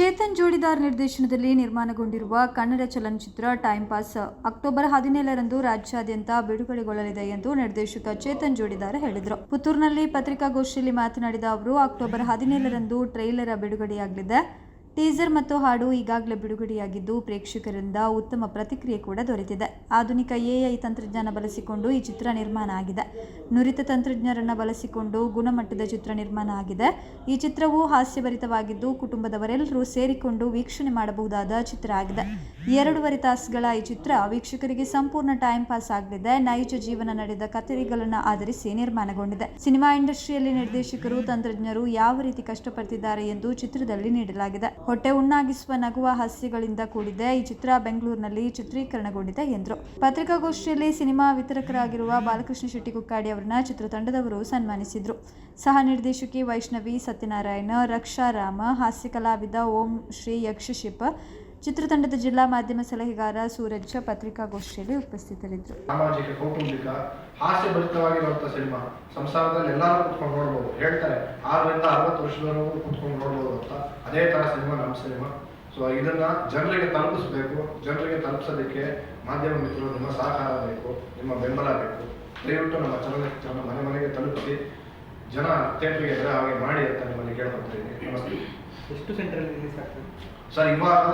ಚೇತನ್ ಜೋಡಿದಾರ್ ನಿರ್ದೇಶನದಲ್ಲಿ ನಿರ್ಮಾಣಗೊಂಡಿರುವ ಕನ್ನಡ ಚಲನಚಿತ್ರ ಟೈಮ್ ಪಾಸ್ ಅಕ್ಟೋಬರ್ ಹದಿನೇಳರಂದು ರಾಜ್ಯಾದ್ಯಂತ ಬಿಡುಗಡೆಗೊಳ್ಳಲಿದೆ ಎಂದು ನಿರ್ದೇಶಕ ಚೇತನ್ ಜೋಡಿದಾರ್ ಹೇಳಿದರು. ಪುತ್ತೂರಿನಲ್ಲಿ ಪತ್ರಿಕಾಗೋಷ್ಠಿಯಲ್ಲಿ ಮಾತನಾಡಿದ ಅವರು, ಅಕ್ಟೋಬರ್ ಹದಿನೇಳರಂದು ಟ್ರೈಲರ್ ಬಿಡುಗಡೆಯಾಗಲಿದೆ. ಟೀಸರ್ ಮತ್ತು ಹಾಡು ಈಗಾಗಲೇ ಬಿಡುಗಡೆಯಾಗಿದ್ದು ಪ್ರೇಕ್ಷಕರಿಂದ ಉತ್ತಮ ಪ್ರತಿಕ್ರಿಯೆ ಕೂಡ ದೊರೆತಿದೆ. ಆಧುನಿಕ ಎಐ ತಂತ್ರಜ್ಞಾನ ಬಳಸಿಕೊಂಡು ಈ ಚಿತ್ರ ನಿರ್ಮಾಣ ಆಗಿದೆ. ನುರಿತ ತಂತ್ರಜ್ಞರನ್ನು ಬಳಸಿಕೊಂಡು ಗುಣಮಟ್ಟದ ಚಿತ್ರ ನಿರ್ಮಾಣ ಆಗಿದೆ. ಈ ಚಿತ್ರವು ಹಾಸ್ಯಭರಿತವಾಗಿದ್ದು ಕುಟುಂಬದವರೆಲ್ಲರೂ ಸೇರಿಕೊಂಡು ವೀಕ್ಷಣೆ ಮಾಡಬಹುದಾದ ಚಿತ್ರ ಆಗಿದೆ. ಎರಡೂವರೆ ತಾಸುಗಳ ಈ ಚಿತ್ರ ವೀಕ್ಷಕರಿಗೆ ಸಂಪೂರ್ಣ ಟೈಮ್ ಪಾಸ್ ಆಗಲಿದೆ. ನೈಜ ಜೀವನ ನಡೆದ ಕಥೆಗಳನ್ನು ಆಧರಿಸಿ ನಿರ್ಮಾಣಗೊಂಡಿದೆ. ಸಿನಿಮಾ ಇಂಡಸ್ಟ್ರಿಯಲ್ಲಿ ನಿರ್ದೇಶಕರು, ತಂತ್ರಜ್ಞರು ಯಾವ ರೀತಿ ಕಷ್ಟಪಡ್ತಿದ್ದಾರೆ ಎಂದು ಚಿತ್ರದಲ್ಲಿ ನೀಡಲಾಗಿದೆ. ಹೊಟ್ಟೆ ಉಣ್ಣಾಗಿಸುವ ನಗುವ ಹಾಸ್ಯಗಳಿಂದ ಕೂಡಿದೆ. ಈ ಚಿತ್ರ ಬೆಂಗಳೂರಿನಲ್ಲಿ ಚಿತ್ರೀಕರಣಗೊಂಡಿದೆ ಎಂದರು. ಪತ್ರಿಕಾಗೋಷ್ಠಿಯಲ್ಲಿ ಸಿನಿಮಾ ವಿತರಕರಾಗಿರುವ ಬಾಲಕೃಷ್ಣ ಶೆಟ್ಟಿ ಕುಕ್ಕಾಡಿ ಅವರನ್ನ ಚಿತ್ರತಂಡದವರು ಸನ್ಮಾನಿಸಿದರು. ಸಹ ನಿರ್ದೇಶಕಿ ವೈಷ್ಣವಿ ಸತ್ಯನಾರಾಯಣ, ರಕ್ಷಾರಾಮ ಹಾಸ್ಯ ಕಲಾವಿದ ಓಂ ಶ್ರೀ ಯಕ್ಷಶಿಪ ಚಿತ್ರತಂಡದ ಜಿಲ್ಲಾ ಮಾಧ್ಯಮ ಸಲಹೆಗಾರ ಸೂರಜ್ ಪತ್ರಿಕಾಗೋಷ್ಠಿಯಲ್ಲಿ ಉಪಸ್ಥಿತರಿದ್ದರು. ಸಾಮಾಜಿಕ ಕೌಟುಂಬಿಕ ಹಾಸ್ಯಭರಿತವಾಗಿರುವಂಥ ಸಿನಿಮಾ ಸಂಸಾರದಲ್ಲಿ ಎಲ್ಲರೂ ಕುತ್ಕೊಂಡು ನೋಡ್ಬೋದು. ಹೇಳ್ತಾರೆ ಆರರಿಂದ ಅರವತ್ತು ವರ್ಷದವರೆಗೂ ಕುತ್ಕೊಂಡು ನೋಡ್ಬೋದು ಅಂತ. ಅದೇ ಥರ ಸಿನಿಮಾ ನಮ್ಮ ಸಿನಿಮಾ. ಸೊ ಇದನ್ನ ಜನರಿಗೆ ತಲುಪಿಸ್ಬೇಕು. ಜನರಿಗೆ ತಲುಪಿಸೋದಕ್ಕೆ ಮಾಧ್ಯಮ ಮಿತ್ರರು ನಿಮ್ಮ ಸಹಕಾರ ಬೇಕು ನಿಮ್ಮ ಬೆಂಬಲ ಬೇಕು. ದಯವಿಟ್ಟು ನಮ್ಮ ಚಲನಚಿತ್ರನ ಮನೆ ಮನೆಗೆ ತಲುಪಿಸಿ. ಜನ ಥಿಯೇಟ್ರಿಗೆ ಬರೋ ಹಾಗೆ ಮಾಡಿ ಅಂತ ನಿಮ್ಮಲ್ಲಿ ಕೇಳ್ಕೊತಾ ಇದ್ದೀನಿ. ನಮಸ್ತೆ. ಎಷ್ಟು ಸೆಂಟ್ರಲ್ಲಿ ರಿಲೀಸ್ ಆಗ್ತದೆ? ಸರ್ ಇವಾಗ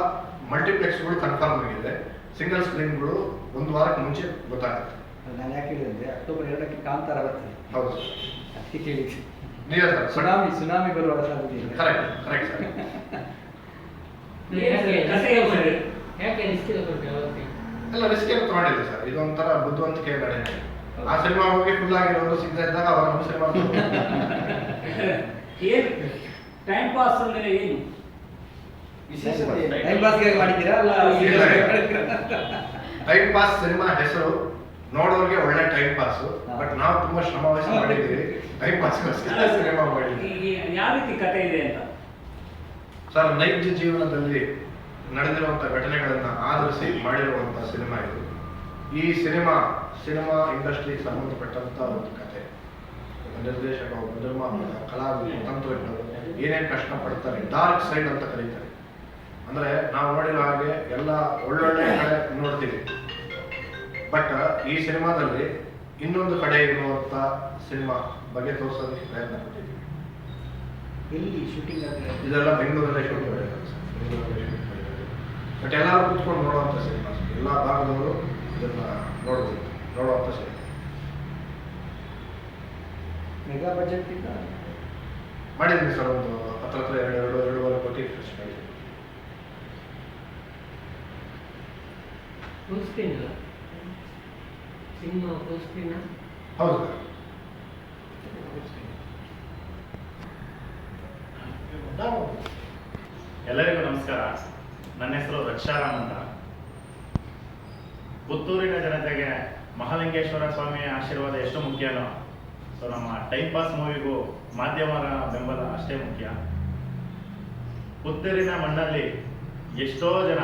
ಮಲ್ಟಿಪ್ಲೆಕ್ಸ್ಗಳು ಕನ್ಫರ್ಮ್ ಆಗಿದೆ. ಸಿಂಗಲ್ ಸ್ಕ್ರೀನ್ಗಳು ಒಂದು ವಾರಕ್ಕೆ ಮುಂಚೆ ಗೊತ್ತಾಗುತ್ತೆ. ನಾನು ಯಾಕೆ ಹೇಳಿದ್ರೆ ಅಕ್ಟೋಬರ್ ಎರಡಕ್ಕೆ ಕಾಂತಾರ ಬರ್ತದೆ. ಹೌದು. ಅದಕ್ಕೆ ಕೇಳಿದ್ದೆ. ನಿಜ ಸರ್ ಸುನಾಮಿ ಸುನಾಮಿ ಬರುವ ಸಾಧ್ಯತೆ ಇದೆ ಕರೆಕ್ಟ್ ಕರೆಕ್ಟ್ ಸರ್. ಯಾಕೆ ರಿಸ್ಕ್ ಎಲ್ಲ ರಿಸ್ಕ್ ಏನು ತಗೊಂಡಿಲ್ಲ ಸರ್ ಇದೊಂಥರ ಬುದ್ಧಿವಂತಿಕೆ ನಡೆ ಆ ಸಿನಿಮಾ ಹೋಗಿ ಫುಲ್ ಆಗಿರೋದು ಸಿಗ್ತಾ ಇದ್ದಾಗ ಅವಾಗ ನಮ್ಮ ಸಿನಿಮಾ ಏನು ಟೈಮ್ ಪಾಸ್ ಅಂದ್ರೆ ಏನು? ಟೈಮ್ ಪಾಸ್ಗೆ ಮಾಡಿದ್ದೀರಾ? ಅಲ್ಲ ಟೈಮ್ ಪಾಸ್ ಸಿನಿಮಾ ಹೆಸರು ನೋಡೋರಿಗೆ ಒಳ್ಳೆ ಟೈಮ್ ಪಾಸ್ ಬಟ್ ನಾವು ತುಂಬಾ ಶ್ರಮ ವಹಿಸಿ ಮಾಡಿದ್ದೀವಿ. ಟೈಮ್ ಪಾಸ್ ಸಿನಿಮಾ ಮಾಡಿದ್ದೀವಿ. ಯಾವ ರೀತಿ ಕಥೆ ಇದೆ ಅಂತ? ಸರ್ ನೈಜ ಜೀವನದಲ್ಲಿ ನಡೆದಿರುವಂತ ಘಟನೆಗಳನ್ನ ಆಧರಿಸಿ ಮಾಡಿರುವಂತ ಸಿನಿಮಾ ಇದು. ಈ ಸಿನಿಮಾ ಸಿನಿಮಾ ಇಂಡಸ್ಟ್ರಿ ಸಂಬಂಧಪಟ್ಟಂತ ಒಂದು ಕತೆ ಒಬ್ಬ ನಿರ್ದೇಶಕ ಒಬ್ಬ ನಿರ್ಮಾಪಕ ಕಲಾವಿದ ತಂತ್ರಜ್ಞರು ಏನೇನು ಕಷ್ಟ ಪಡ್ತಾರೆ ಡಾರ್ಕ್ ಸೈಡ್ ಅಂತ ಕರೀತಾರೆ. ಅಂದ್ರೆ ನಾವು ನೋಡಿರೋ ಹಾಗೆ ಎಲ್ಲ ಒಳ್ಳೊಳ್ಳೆ ಕಡೆ ನೋಡ್ತೀವಿ. ಬಟ್ ಈ ಸಿನಿಮಾದಲ್ಲಿ ಇನ್ನೊಂದು ಕಡೆ ಇರುವಂತ ಸಿನಿಮಾ ಬಗ್ಗೆ ತೋರಿಸೋದಕ್ಕೆ ಪ್ರಯತ್ನ ಪಟ್ಟಿದ್ದೀವಿ ಎಲ್ಲಿ ಶೂಟಿಂಗ್ ಇದೆಲ್ಲ ಬೆಂಗಳೂರಲ್ಲೇ ಶೂಟಿಂಗ್ ಮಾಡಿದ್ದಾರೆ ಸರ್. ಬೆಂಗಳೂರಲ್ಲೇ ಶೂಟ್ ಮಾಡಿದ್ದಾರೆ ಬಟ್ ಎಲ್ಲರೂ ಕುತ್ಕೊಂಡು ನೋಡುವಂಥ ಸಿನಿಮಾ ಎಲ್ಲ ಭಾಗದವರು ಇದನ್ನ ನೋಡ್ಬೋದು ನೋಡುವಂಥ ಸಿನಿಮಾ. ಮೆಗಾ ಬಜೆಟ್ ಮಾಡಿದ್ದೀನಿ ಸರ್ ಒಂದು ಹತ್ರ ಹತ್ರ ಎರಡು ಎರಡು ಎರಡೂವರೆ ಕೋಟಿ ಖರ್ಚು ಮಾಡಿದ್ದೀನಿ ಫುಲ್ ಸ್ಕ್ರೀನ್ ಇಲ್ಲ ಸಿನಿಮಾ ಫುಲ್ ಸ್ಕ್ರೀನ್ ಹೌದು. ಎಲ್ಲರಿಗೂ ನಮಸ್ಕಾರ. ನನ್ನ ಹೆಸರು ರಕ್ಷಾರಾಮ್ ಅಂತ. ಪುತ್ತೂರಿನ ಜನತೆಗೆ ಮಹಾಲಿಂಗೇಶ್ವರ ಸ್ವಾಮಿಯ ಆಶೀರ್ವಾದ ಎಷ್ಟು ಮುಖ್ಯನೋ ಸೊ ನಮ್ಮ ಟೈಮ್ ಪಾಸ್ ಮೂವಿಗೂ ಮಾಧ್ಯಮರ ಬೆಂಬಲ ಅಷ್ಟೇ ಮುಖ್ಯ. ಪುತ್ತೂರಿನ ಮಣ್ಣಲ್ಲಿ ಎಷ್ಟೋ ಜನ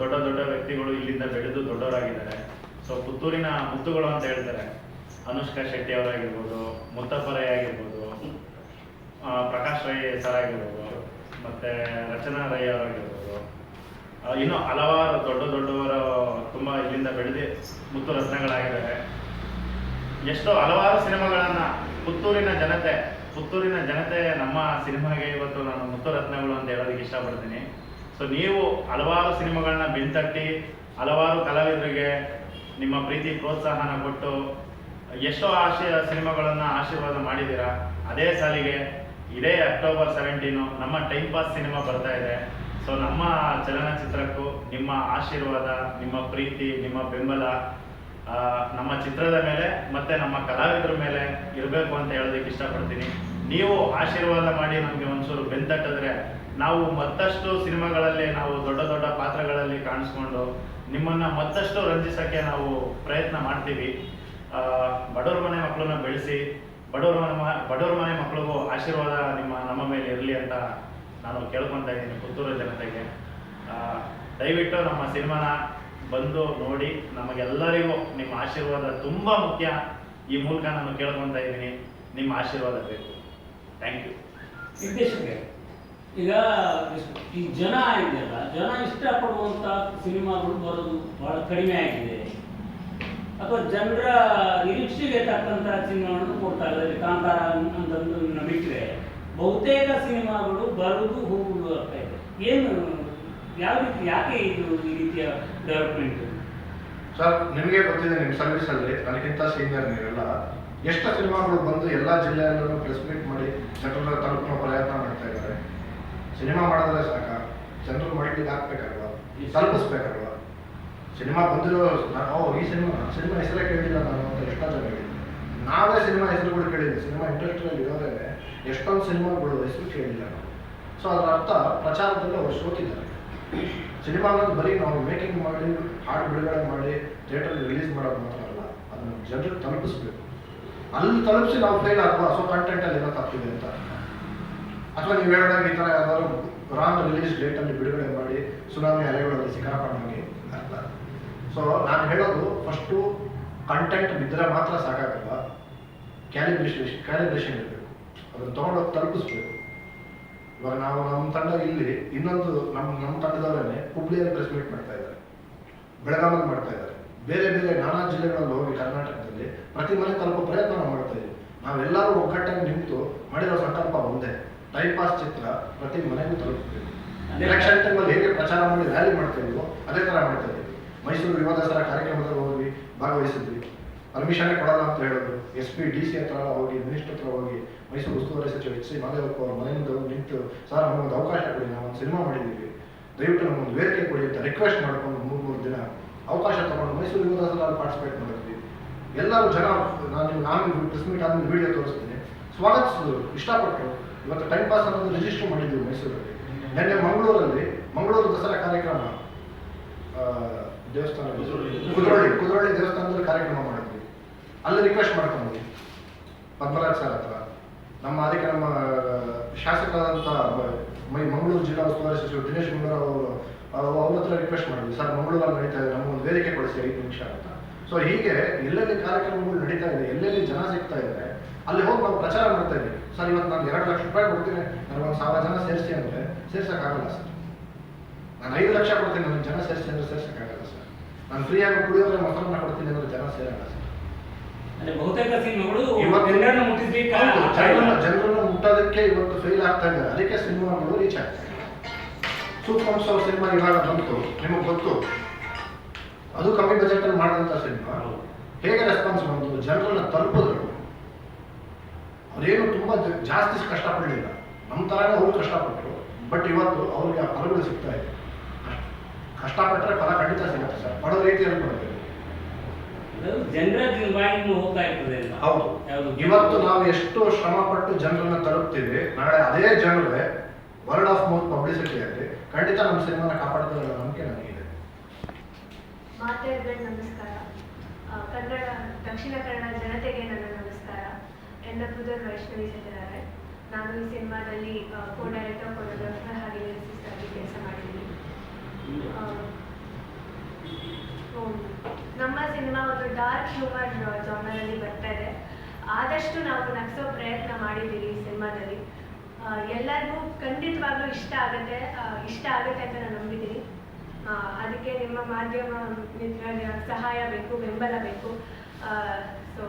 ದೊಡ್ಡ ದೊಡ್ಡ ವ್ಯಕ್ತಿಗಳು ಇಲ್ಲಿಂದ ಬೆಳೆದು ದೊಡ್ಡವರಾಗಿದ್ದಾರೆ. ಸೊ ಪುತ್ತೂರಿನ ಮುತ್ತುಗಳು ಅಂತ ಹೇಳ್ತಾರೆ. ಅನುಷ್ಕಾ ಶೆಟ್ಟಿ ಅವರಾಗಿರ್ಬೋದು, ಮುತ್ತಪ್ಪರೈ ಆಗಿರ್ಬೋದು ಪ್ರಕಾಶ್ ರೈ ಸರ್ ಆಗಿರ್ಬೋದು, ಮತ್ತೆ ರಚನಾ ರೈ ಅವರಾಗಿರ್ಬೋದು. ಇನ್ನು ಹಲವಾರು ದೊಡ್ಡ ದೊಡ್ಡವರು ತುಂಬ ಇಲ್ಲಿಂದ ಬೆಳೆದು ಮುತ್ತು ರತ್ನಗಳಾಗಿದ್ದಾರೆ. ಎಷ್ಟೋ ಹಲವಾರು ಸಿನಿಮಾಗಳನ್ನ ಪುತ್ತೂರಿನ ಜನತೆ ಪುತ್ತೂರಿನ ಜನತೆ ನಮ್ಮ ಸಿನಿಮಾಗೆ ಇವತ್ತು ನಾನು ಮುತ್ತು ರತ್ನಗಳು ಅಂತ ಹೇಳೋದಕ್ಕೆ ಇಷ್ಟಪಡ್ತೀನಿ. ಸೊ ನೀವು ಹಲವಾರು ಸಿನಿಮಾಗಳನ್ನ ಬೆಂತಟ್ಟಿ, ಹಲವಾರು ಕಲಾವಿದರಿಗೆ ನಿಮ್ಮ ಪ್ರೀತಿ, ಪ್ರೋತ್ಸಾಹನ ಕೊಟ್ಟು ಎಷ್ಟೋ ಆಶಯ ಸಿನಿಮಾಗಳನ್ನು ಆಶೀರ್ವಾದ ಮಾಡಿದ್ದೀರಾ? ಅದೇ ಸಾಲಿಗೆ ಇದೇ ಅಕ್ಟೋಬರ್ ಸೆವೆಂಟೀನು ನಮ್ಮ ಟೈಮ್ ಪಾಸ್ ಸಿನಿಮಾ ಬರ್ತಾ ಇದೆ. ಸೊ ನಮ್ಮ ಚಲನಚಿತ್ರಕ್ಕೂ ನಿಮ್ಮ ಆಶೀರ್ವಾದ, ನಿಮ್ಮ ಪ್ರೀತಿ, ನಿಮ್ಮ ಬೆಂಬಲ ನಮ್ಮ ಚಿತ್ರದ ಮೇಲೆ ಮತ್ತೆ ನಮ್ಮ ಕಲಾವಿದರ ಮೇಲೆ ಇರಬೇಕು ಅಂತ ಹೇಳೋದಕ್ಕೆ ಇಷ್ಟಪಡ್ತೀನಿ. ನೀವು ಆಶೀರ್ವಾದ ಮಾಡಿ ನಮಗೆ ಒಂಚೂರು ಬೆಂತಟ್ಟಿದ್ರೆ ನಾವು ಮತ್ತಷ್ಟು ಸಿನಿಮಾಗಳಲ್ಲಿ ನಾವು ದೊಡ್ಡ ದೊಡ್ಡ ಪಾತ್ರಗಳಲ್ಲಿ ಕಾಣಿಸ್ಕೊಂಡು ನಿಮ್ಮನ್ನ ಮತ್ತಷ್ಟು ರಂಜಿಸಕ್ಕೆ ನಾವು ಪ್ರಯತ್ನ ಮಾಡ್ತೀವಿ. ಬಡವ್ರ ಮನೆ ಮಕ್ಕಳನ್ನ ಬೆಳೆಸಿ, ಬಡವ್ರ ಮನೆ ಬಡವ್ರ ಮನೆ ಮಕ್ಕಳಿಗೂ ಆಶೀರ್ವಾದ ನಿಮ್ಮ, ನಮ್ಮ ಮೇಲೆ ಇರಲಿ ಅಂತ ನಾನು ಕೇಳ್ಕೊತಾ ಇದ್ದೀನಿ ಪುತ್ತೂರು ಜನತೆಗೆ. ದಯವಿಟ್ಟು ನಮ್ಮ ಸಿನಿಮಾನ ಬಂದು ನೋಡಿ, ನಮಗೆಲ್ಲರಿಗೂ ನಿಮ್ಮ ಆಶೀರ್ವಾದ ತುಂಬ ಮುಖ್ಯ. ಈ ಮೂಲಕ ನಾನು ಕೇಳ್ಕೊತಾ ಇದ್ದೀನಿ, ನಿಮ್ಮ ಆಶೀರ್ವಾದ ಬೇಕು. Thank you. ನಿರ್ದೇಶಕರೇ ಈಗ ಈ ಜನ ಇದೆಯಲ್ಲ, ಜನ ಇಷ್ಟಪಡುವಂತ ಸಿನಿಮಾಗಳು ಬರೋದು ಬಹಳ ಕಡಿಮೆ ಆಗಿದೆ. ಅಥವಾ ಜನರ ನಿರೀಕ್ಷೆಗೆ ತಕ್ಕಂತ ಸಿನಿಮಾಗಳನ್ನು ಕೊಡ್ತಾ ಇದ್ದಾರೆ. ಕಾಂತಾರ ಅಂತಂದು ಬಿಟ್ಟರೆ ಬಹುತೇಕ ಸಿನಿಮಾಗಳು ಬರುವುದು ಹೋಗುವುದು ಆಗ್ತಾ ಇದೆ ಏನು, ಯಾವ ರೀತಿ, ಯಾಕೆ ಇದು ಈ ರೀತಿಯ ಡೆವಲಪ್ಮೆಂಟ್ ಸರ್, ನಿಮಗೆ ಗೊತ್ತಿದೆ, ನಿಮ್ಮ ಸರ್ವಿಸ್ ಅಲ್ಲಿ ನನಗಿಂತ ಸೀನಿಯರ್ ನೀವೆಲ್ಲ ಎಷ್ಟು ಸಿನಿಮಾಗಳು ಬಂದು ಎಲ್ಲ ಜಿಲ್ಲೆಯಲ್ಲೂ ಪ್ರೆಸ್ ಮಾಡಿ ಜನರ ತಲುಪುವ ಪ್ರಯತ್ನ ಮಾಡ್ತಾ ಸಿನಿಮಾ ಮಾಡಿದ್ರೆ ಸಾಕ ಜನರು ಮೈಂಡಿಗೆ ಹಾಕ್ಬೇಕಲ್ವಾ? ತಲುಪಿಸ್ಬೇಕಲ್ವ? ಸಿನಿಮಾ ಬಂದಿರೋ ನಾವು ಈ ಸಿನಿಮಾ ಸಿನಿಮಾ ಹೆಸರೇ ಕೇಳಿಲ್ಲ ನಾನು ಅಂತ ಎಷ್ಟೋ ಜನ ಹೇಳಿದ್ದೀನಿ ನಾವೇ ಸಿನಿಮಾ ಹೆಸರು ಕೂಡ ಕೇಳಿದ್ದೆ ಸಿನಿಮಾ ಇಂಡಸ್ಟ್ರಿಯಲ್ಲಿ ಇರೋದೇ ಎಷ್ಟೊಂದು ಸಿನಿಮಾಗಳು ಹೆಸರು ಕೇಳಿಲ್ಲ ನಾವು. ಸೊ ಅದರ ಅರ್ಥ ಪ್ರಚಾರದಲ್ಲಿ ಅವರು ಸೋತಿದ್ದಾರೆ. ಸಿನಿಮಾ ಅನ್ನೋದು ಬರೀ ನಾವು ಮೇಕಿಂಗ್ ಮಾಡಿ, ಹಾಡು ಬಿಡುಗಡೆ ಮಾಡಿ ಥಿಯೇಟರ್ ರಿಲೀಸ್ ಮಾಡೋದು ಮಾತ್ರ ಅಲ್ಲ, ಅದನ್ನು ಜನರಿಗೆ ತಲುಪಿಸ್ಬೇಕು. ಅಲ್ಲಿ ತಲುಪಿಸಿ ನಾವು ಫೇಲ್ ಹಾಕುವ ಸೊ ಕಂಟೆಂಟಲ್ಲಿ ಏನೋ ತಪ್ಪಿದೆ ಅಂತ. ಅಥವಾ ನೀವು ಹೇಳಿದಾಗ ಈ ಥರ ಯಾವ್ದಾದ್ರು ರಾಂಗ್ ರಿಲೀಸ್ ಡೇಟಲ್ಲಿ ಬಿಡುಗಡೆ ಮಾಡಿ ಸುನಾಮಿ ಅಲೆಗಳಲ್ಲಿ ಸಿಕ್ಕಾಪಡೋಂಗೆ ಅರ್ಥ. ಸೊ ನಾನು ಹೇಳೋದು ಫಸ್ಟು ಕಂಟೆಂಟ್ ಬಿದ್ದರೆ ಮಾತ್ರ ಸಾಕಾಗಲ್ಲ ಕ್ಯಾಲಿಬ್ರೇಷನ್ ಕ್ಯಾಲಿಬ್ರೇಷನ್ ಇರಬೇಕು. ಅದನ್ನು ತೊಗೊಂಡೋಗಿ ತಲುಪಿಸ್ಬೇಕು. ಇವಾಗ ನಾವು ನಮ್ಮ ತಂಡ ಇಲ್ಲಿ ಇನ್ನೊಂದು ನಮ್ಮ ನಮ್ಮ ತಂಡದವರೇ ಹುಬ್ಳಿಯಲ್ಲಿ ಪ್ರೆಸ್ ಮೀಟ್ ಮಾಡ್ತಾ ಇದ್ದಾರೆ. ಬೆಳಗಾವಿ ಮಾಡ್ತಾ ಇದ್ದಾರೆ. ಬೇರೆ ಬೇರೆ ನಾನಾ ಜಿಲ್ಲೆಗಳಲ್ಲಿ ಹೋಗಿ ಕರ್ನಾಟಕದಲ್ಲಿ ಪ್ರತಿ ಮನೆ ತಲುಪೋ ಪ್ರಯತ್ನ ಮಾಡ್ತಾ ಇದ್ದೀವಿ ನಾವೆಲ್ಲರೂ ಒಗ್ಗಟ್ಟಾಗಿ ನಿಂತು ಮಾಡಿರೋ ಸಂಕಲ್ಪ ಒಂದೇ. ಟೈಮ್ ಪಾಸ್ ಚಿತ್ರ ಪ್ರತಿ ಮನೆಗೂ ತಲುಪಬೇಕು ಎಲೆಕ್ಷನ್ ಟೈಮಲ್ಲಿ ಹೇಗೆ ಪ್ರಚಾರ ಮಾಡಿ ರ್ಯಾಲಿ ಮಾಡ್ತಾ ಇದೀವೋ ಅದೇ ಥರ ಮಾಡ್ತಾ ಇದ್ದೀವಿ ಮೈಸೂರು ಯುವ ದಸರಾ ಕಾರ್ಯಕ್ರಮದಲ್ಲಿ ಹೋಗಿ ಭಾಗವಹಿಸಿದ್ವಿ. ಪರ್ಮಿಷನ್ ಕೊಡಲ್ಲ ಅಂತ ಹೇಳೋದು. ಎಸ್ ಪಿ ಡಿ ಸಿ ಹತ್ರ ಹೋಗಿ ಮಿನಿಸ್ಟರ್ ಹತ್ರ ಹೋಗಿ ಮೈಸೂರು ಉಸ್ತುವಾರಿ ಸಚಿವ ಎಚ್ ಸಿ ಮಾದೇವಪ್ಪ ಅವ್ರ ಮನೆ ಮುಂದೆ ಹೋಗಿ ನಿಂತು ಸರ್ ನಮಗೊಂದು ಅವಕಾಶ ಕೊಡಿ ನಾವು ಒಂದು ಸಿನಿಮಾ ಮಾಡಿದ್ದೀವಿ. ದಯವಿಟ್ಟು ನಮಗೊಂದು ವೇದಿಕೆ ಕೊಡಿ ಅಂತ ರಿಕ್ವೆಸ್ಟ್ ಮಾಡ್ಕೊಂಡು ಮೂರು ಮೂರು ದಿನ ಅವಕಾಶ ತಗೊಂಡು ಮೈಸೂರು ಯುವ ಪಾರ್ಟಿಸಿಪೇಟ್ ಮಾಡಿದ್ವಿ. ಎಲ್ಲರೂ ಜನ ನಾನು ನಾನು ಪ್ರೆಸ್ ಮೀಟ್ ಆದ್ಮೇಲೆ ವಿಡಿಯೋ ತೋರಿಸ್ತೀನಿ. ಸ್ವಾಗತಿಸಿದ್ರು ಇಷ್ಟಪಟ್ಟರು ಇವತ್ತು ಟೈಮ್ ಪಾಸ್ ಅನ್ನೋದು ರಿಜಿಸ್ಟರ್ ಮಾಡಿದ್ದೀವಿ ಮೈಸೂರಲ್ಲಿ. ನಿನ್ನೆ ಮಂಗಳೂರಲ್ಲಿ ಮಂಗಳೂರು ದಸರಾ ಕಾರ್ಯಕ್ರಮ ಆ, ದೇವಸ್ಥಾನ ಕುದ್ರೋಳಿ. ಕುದ್ರೋಳಿ ದೇವಸ್ಥಾನದಲ್ಲಿ ಕಾರ್ಯಕ್ರಮ ಮಾಡಿದ್ವಿ. ಅಲ್ಲಿ ರಿಕ್ವೆಸ್ಟ್ ಮಾಡ್ಕೊಂಡ್ವಿ. ಪದ್ಮರಾಜ್ ಸರ್ ಹತ್ರ. ನಮ್ಮ ಅದಕ್ಕೆ ನಮ್ಮ ಶಾಸಕರಾದಂಥ ಮೈ ಮಂಗಳೂರು ಜಿಲ್ಲಾ ಉಸ್ತುವಾರಿ ಸಚಿವರು ದಿನೇಶ್ ಗುಂಡೂರಾವ್ ಅವರು ಅವ್ರ ಅವ್ರ ಹತ್ರ ರಿಕ್ವೆಸ್ಟ್ ಮಾಡಿದ್ವಿ. ಸರ್ ಮಂಗಳೂರಲ್ಲಿ ನಡೀತಾ ಇದೆ ನಮಗೊಂದು ವೇದಿಕೆ ಕೊಡಿಸಿ ಐದು ನಿಮಿಷ ಅಂತ. ಸೊ ಹೀಗೆ ಎಲ್ಲೆಲ್ಲಿ ಕಾರ್ಯಕ್ರಮಗಳು ನಡೀತಾ ಇದೆ ಎಲ್ಲೆಲ್ಲಿ ಜನ ಸಿಗ್ತಾ ಇದ್ದಾರೆ ಅಲ್ಲಿ ಹೋಗಿ ನಾವು ಪ್ರಚಾರ ಮಾಡ್ತಾ ಇದ್ದೀವಿ ಸರ್ ಇವತ್ತು ನಾನು ಎರಡು ಲಕ್ಷ ರೂಪಾಯಿ ಕೊಡ್ತೀನಿ. ಒಂದು ಸಾವಿರ ಜನ ಸೇರಿಸಿ ಅಂದರೆ ಸೇರ್ಸೋಕ್ಕಾಗಲ್ಲ ಸರ್. ನಾನು ಐದು ಲಕ್ಷ ಕೊಡ್ತೀನಿ. ನನಗೆ ಜನ ಸೇರಿಸಿ ಅಂದರೆ ಸೇರ್ಸೋಕ್ಕಾಗಲ್ಲ ಸರ್. ನಾನು ಫ್ರೀಯಾಗಿ ಕುಡಿಯೋದ್ರೆ ಮೊಸರನ್ನ ಕೊಡ್ತೀನಿ ಅಂದರೆ ಜನ ಸೇರಲ್ಲ ಸರ್. ಬಹುತೇಕ ಜನರನ್ನು ಮುಟ್ಟೋದಕ್ಕೆ ಇವತ್ತು ಫೇಲ್ ಆಗ್ತಾ ಇದ್ದಾರೆ. ಅದಕ್ಕೆ ಸಿನಿಮಾಗಳು ರೀಚ್ ಆಗ್ತಾ ಇದೆ ಸೂಪರ್ ಹಂಸ ಸಿನಿಮಾ ಇವಾಗ ಬಂತು. ನಿಮಗೆ ಗೊತ್ತು? ಅದು ಕಮ್ಮಿ ಬಜೆಟ್ ಅಲ್ಲಿ ಮಾಡಿದಂತ ಸಿನಿಮಾ. ಹೇಗೆ ರೆಸ್ಪಾನ್ಸ್ ಬಂತು? ಜನರನ್ನ ತಲುಪಿದ್ರು. ಅವ್ರೇನು ತುಂಬ ಜಾಸ್ತಿ ಕಷ್ಟಪಡಲಿಲ್ಲ. ನಮ್ಮ ಥರನೇ ಅವರು ಕಷ್ಟಪಟ್ಟರು ಬಟ್ ಇವತ್ತು ಅವ್ರಿಗೆ ಆ ಫಲಗಳು ಸಿಗ್ತಾ ಇದೆ. ಕಷ್ಟಪಟ್ಟರೆ ಫಲ ಖಂಡಿತ ಸಿಗುತ್ತೆ ಸರ್. ಪಡೋ ರೀತಿಯಲ್ಲಿ ಪಡಬೇಕು ಇರ್ತದೆ ಹೌದು. ಇವತ್ತು ನಾವು ಎಷ್ಟು ಶ್ರಮ ಪಟ್ಟು ಜನರನ್ನ ತಲುಪ್ತೀವಿ ನಾಳೆ ಅದೇ ಜನರೇ ವರ್ಡ್ ಆಫ್ ಮೌತ್ ಪಬ್ಲಿಸಿಟಿಯಲ್ಲಿ ಖಂಡಿತ ನಮ್ಮ ಸಿನಿಮಾನ ಕಾಪಾಡ್ತಾರೆ ಅನ್ನೋ ನಂಬಿಕೆ ನನಗಿದೆ. ಮಾತೆಯರ್ಗಳ ನಮಸ್ಕಾರ. ಕನ್ನಡ ದಕ್ಷಿಣ ಕನ್ನಡ ಜನತೆಗೆ ನನ್ನ ನಮಸ್ಕಾರ. ಎನ್ನ ಪುದರ್ ವೈಷ್ಣವಿ ಸತ್ಯನಾರಾಯಣ್ ನಾನು ಈ ಸಿನಿಮಾದಲ್ಲಿ ಕೋ ಡೈರೆಕ್ಟರ್ ಕೊರಿಯೋಗ್ರಾಫರ್ ಹಾಗೆ ಆಗಿ ಕೆಲಸ ಮಾಡಿದ್ದೀನಿ. ನಮ್ಮ ಸಿನಿಮಾ ಒಂದು ಡಾರ್ಕ್ ಹ್ಯೂಮರ್ ಜಾನರಲ್ಲಿ ಬರ್ತಾ ಇದೆ. ಆದಷ್ಟು ನಾವು ನಗ್ಸೋ ಪ್ರಯತ್ನ ಮಾಡಿದ್ದೀವಿ ಈ ಸಿನಿಮಾದಲ್ಲಿ. ಎಲ್ಲರಿಗೂ ಖಂಡಿತವಾಗ್ಲೂ ಇಷ್ಟ ಆಗುತ್ತೆ ಇಷ್ಟ ಆಗುತ್ತೆ ಅಂತ ನಾನು ನಂಬಿದ್ದೀನಿ. ಅದಕ್ಕೆ ನಿಮ್ಮ ಮಾಧ್ಯಮ ಮಿತ್ರರ ಸಹಾಯ ಬೇಕು, ಬೆಂಬಲ ಬೇಕು. ಸೊ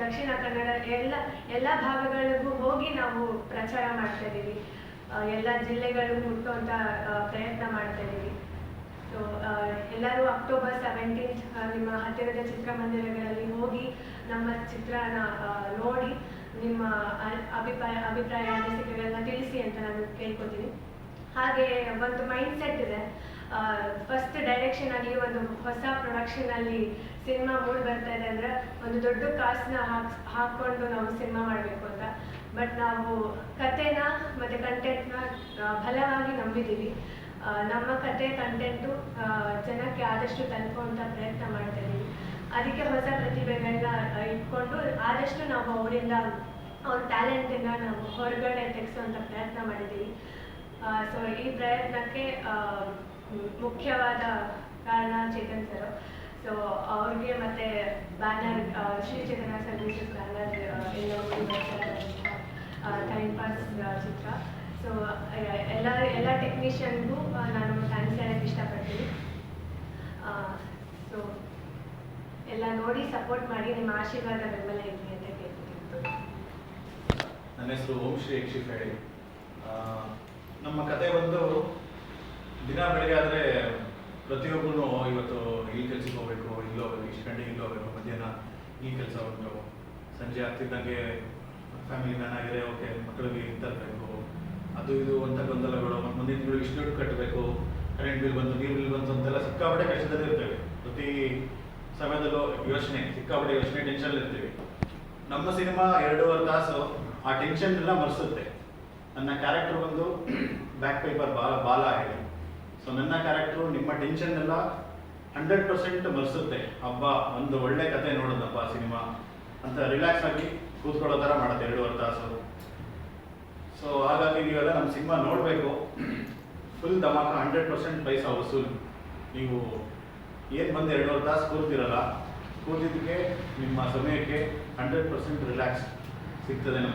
ದಕ್ಷಿಣ ಕನ್ನಡ ಎಲ್ಲ ಎಲ್ಲ ಭಾಗಗಳಿಗೂ ಹೋಗಿ ನಾವು ಪ್ರಚಾರ ಮಾಡ್ತಾ ಇದ್ದೀವಿ. ಎಲ್ಲ ಜಿಲ್ಲೆಗಳು ಮುಟ್ಟುವಂಥ ಪ್ರಯತ್ನ ಮಾಡ್ತಾ ಇದ್ದೀವಿ. ಸೊ ಎಲ್ಲರೂ ಅಕ್ಟೋಬರ್ ಸೆವೆಂಟೀನ್ತ್ ನಿಮ್ಮ ಹತ್ತಿರದ ಚಿತ್ರಮಂದಿರಗಳಲ್ಲಿ ಹೋಗಿ ನಮ್ಮ ಚಿತ್ರನ ನೋಡಿ ನಿಮ್ಮ ಅಭಿಪ್ರಾಯ ಅಭಿಪ್ರಾಯ ಅನಿಸಿಕೆಗಳನ್ನ ತಿಳಿಸಿ ಅಂತ ನಾನು ಕೇಳ್ಕೊತೀನಿ. ಹಾಗೆ ಒಂದು ಮೈಂಡ್ ಸೆಟ್ ಇದೆ ಫಸ್ಟ್ ಡೈರೆಕ್ಷನ್ ಆಗಿ ಒಂದು ಹೊಸ ಪ್ರೊಡಕ್ಷನ್ ಅಲ್ಲಿ ಸಿನಿಮಾ ಮೂಡ್ ಬರ್ತಾ ಇದೆ ಅಂದ್ರೆ ಒಂದು ದೊಡ್ಡ ಕಾಸ್ನ ಹಾಕ್ ಹಾಕೊಂಡು ನಾವು ಸಿನಿಮಾ ಮಾಡಬೇಕು ಅಂತ. ಬಟ್ ನಾವು ಕತೆನ ಮತ್ತೆ ಕಂಟೆಂಟ್ನ ಬಲವಾಗಿ ನಂಬಿದ್ದೀವಿ. ನಮ್ಮ ಕತೆ ಕಂಟೆಂಟು ಜನಕ್ಕೆ ಆದಷ್ಟು ತಲುಪುವಂಥ ಪ್ರಯತ್ನ ಮಾಡ್ತಾ ಇದ್ದೀವಿ ಅದಕ್ಕೆ ಹೊಸ ಪ್ರತಿಭೆಗಳನ್ನ ಇಟ್ಕೊಂಡು ಆದಷ್ಟು ನಾವು ಅವರಿಂದ, ಅವ್ರ ಟ್ಯಾಲೆಂಟನ್ನ ನಾವು ಹೊರಗಡೆ ತೆಗೆಸುವಂಥ ಪ್ರಯತ್ನ ಮಾಡಿದ್ದೀವಿ. ಸೊ ಈ ಪ್ರಯತ್ನಕ್ಕೆ ಮುಖ್ಯವಾದ ಕಾರಣ ಚೇತನ್ ಸರ್ ಸೊ ಅವ್ರಿಗೆ ಮತ್ತೆ banner Shri Chetana services banner time pass ಚಿತ್ರ. ಸೊ ಎಲ್ಲ ಎಲ್ಲ ಟೆಕ್ನಿಷಿಯನ್ಗೂ ನಾನು ಥ್ಯಾಂಕ್ಸ್ ಹೇಳಕ್ಕೆ ಇಷ್ಟಪಡ್ತೀನಿ. ಸೊ ಎಲ್ಲ ನೋಡಿ ಸಪೋರ್ಟ್ ಮಾಡಿ, ನಿಮ್ಮ ಆಶೀರ್ವಾದ ಬೆಂಬಲ ಇರಲಿ ಅಂತ ಕೇಳ್ತೀನಿ ನನ್ನ ಹೆಸರು ಓಂ ಶ್ರೀ ಯಕ್ಷಿಫ್ ಹೇಳಿ ನಮ್ಮ ಕತೆ ಒಂದು ದಿನ ಬೆಳಗ್ಗೆ ಆದರೆ ಪ್ರತಿಯೊಬ್ಬರು ಇವತ್ತು ಈ ಕೆಲ್ಸಕ್ಕೆ ಹೋಗ್ಬೇಕು, ಇಲ್ಲಿ ಇಷ್ಟು ಗಂಟೆಗೆ ಇಲ್ಲಿ ಹೋಗ್ಬೇಕು, ಮಧ್ಯಾಹ್ನ ಈ ಕೆಲಸ ಒಂದು ಸಂಜೆ ಆಗ್ತಿದ್ದಂಗೆ ಫ್ಯಾಮಿಲಿ ಮ್ಯಾನ್ ಆಗಿದೆ ಓಕೆ ಮಕ್ಕಳಿಗೆ ತರಬೇಕು. ಅದು ಇದು ಅಂತ ಗೊಂದಲಗಳು. ಮತ್ತು ಮುಂದಿನ ತಿಂಗಳು ಇಷ್ಟು ದುಡ್ಡು ಕಟ್ಟಬೇಕು ಕರೆಂಟ್ ಬಿಲ್ ಬಂತು, ನೀರು ಬಿಲ್ ಬಂತು ಅಂತೆಲ್ಲ ಸಿಕ್ಕಾಪಟ್ಟೆ ಕಷ್ಟದಲ್ಲಿ ಇರ್ತೇವೆ. ಪ್ರತಿ ಸಮಯದಲ್ಲೂ ಯೋಚನೆ, ಸಿಕ್ಕಾಪಟ್ಟೆ ಯೋಚನೆ ಟೆನ್ಷನ್ ಇರ್ತೀವಿ. ನಮ್ಮ ಸಿನಿಮಾ ಎರಡೂವರೆ ತಾಸು ಆ ಟೆನ್ಷನ್ ಎಲ್ಲ ಮರೆಸುತ್ತೆ. ನನ್ನ ಕ್ಯಾರೆಕ್ಟರ್ ಬಂದು ಬ್ಯಾಕ್ ಪೇಪರ್ ಬಾಲ ಬಾಲ ಹೇಳಿ ಸೊ ನನ್ನ ಕ್ಯಾರೆಕ್ಟ್ರು ನಿಮ್ಮ ಟೆನ್ಷನ್ ಎಲ್ಲ ಹಂಡ್ರೆಡ್ ಪರ್ಸೆಂಟ್ ಮರೆಸುತ್ತೆ ಹಬ್ಬ ಒಂದು ಒಳ್ಳೆ ಕತೆ ನೋಡೋದಪ್ಪ ಸಿನಿಮಾ. ಅಂತ ರಿಲ್ಯಾಕ್ಸ್ ಆಗಿ ಕೂತ್ಕೊಳ್ಳೋ ಥರ ಮಾಡುತ್ತೆ ಎರಡೂವರೆ ತಾಸು. ಸೊ ಹಾಗಾಗಿ ನೀವೆಲ್ಲ ನಮ್ಮ ಸಿನಿಮಾ ನೋಡಬೇಕು. ಫುಲ್ ಧಮಾಕ ಹಂಡ್ರೆಡ್ ಪರ್ಸೆಂಟ್ ಪೈಸಾ ವಸೂಲ್. ನೀವು ಏನು ಬಂದು ಎರಡೂವರೆ ತಾಸು ಕೂರ್ತಿರಲ್ಲ ಕೂತಿದ್ದಕ್ಕೆ ನಿಮ್ಮ ಸಮಯಕ್ಕೆ ಹಂಡ್ರೆಡ್ ಪರ್ಸೆಂಟ್ ರಿಲ್ಯಾಕ್ಸ್ ಸಿಗ್ತದೆ